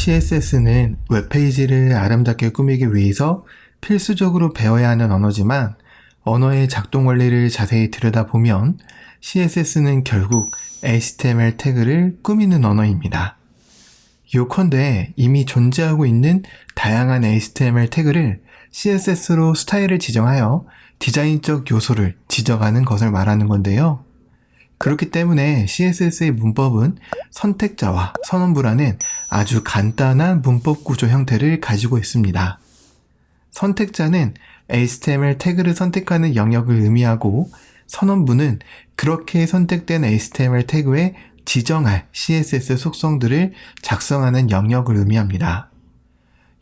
CSS는 웹페이지를 아름답게 꾸미기 위해서 필수적으로 배워야 하는 언어지만 언어의 작동 원리를 자세히 들여다보면 CSS는 결국 HTML 태그를 꾸미는 언어입니다. 요컨대 이미 존재하고 있는 다양한 HTML 태그를 CSS로 스타일을 지정하여 디자인적 요소를 지정하는 것을 말하는 건데요. 그렇기 때문에 CSS의 문법은 선택자와 선언부라는 아주 간단한 문법 구조 형태를 가지고 있습니다. 선택자는 HTML 태그를 선택하는 영역을 의미하고 선언부는 그렇게 선택된 HTML 태그에 지정할 CSS 속성들을 작성하는 영역을 의미합니다.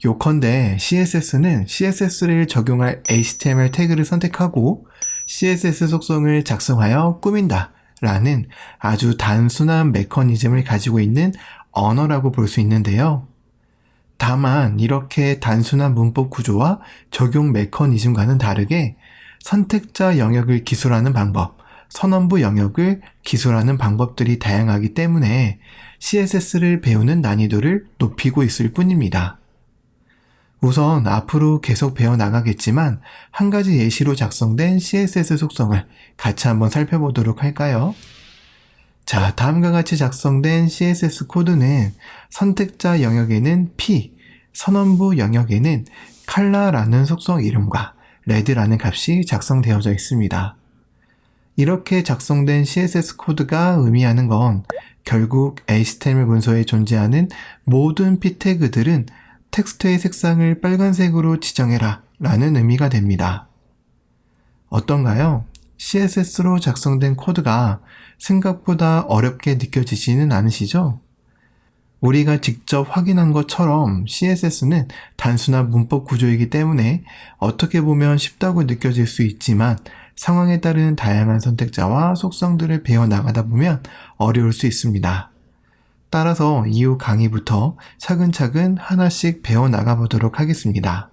요컨대 CSS는 CSS를 적용할 HTML 태그를 선택하고 CSS 속성을 작성하여 꾸민다 라는 아주 단순한 메커니즘을 가지고 있는 언어라고 볼 수 있는데요. 다만 이렇게 단순한 문법 구조와 적용 메커니즘과는 다르게 선택자 영역을 기술하는 방법, 선언부 영역을 기술하는 방법들이 다양하기 때문에 CSS를 배우는 난이도를 높이고 있을 뿐입니다. 우선 앞으로 계속 배워나가겠지만 한 가지 예시로 작성된 CSS 속성을 같이 한번 살펴보도록 할까요? 자, 다음과 같이 작성된 CSS 코드는 선택자 영역에는 P, 선언부 영역에는 칼라라는 속성 이름과 레드라는 값이 작성되어져 있습니다. 이렇게 작성된 CSS 코드가 의미하는 건 결국 HTML 문서에 존재하는 모든 P 태그들은 텍스트의 색상을 빨간색으로 지정해라 라는 의미가 됩니다. 어떤가요? CSS로 작성된 코드가 생각보다 어렵게 느껴지지는 않으시죠? 우리가 직접 확인한 것처럼 CSS는 단순한 문법 구조이기 때문에 어떻게 보면 쉽다고 느껴질 수 있지만 상황에 따른 다양한 선택자와 속성들을 배워 나가다 보면 어려울 수 있습니다. 따라서 이후 강의부터 차근차근 하나씩 배워 나가 보도록 하겠습니다.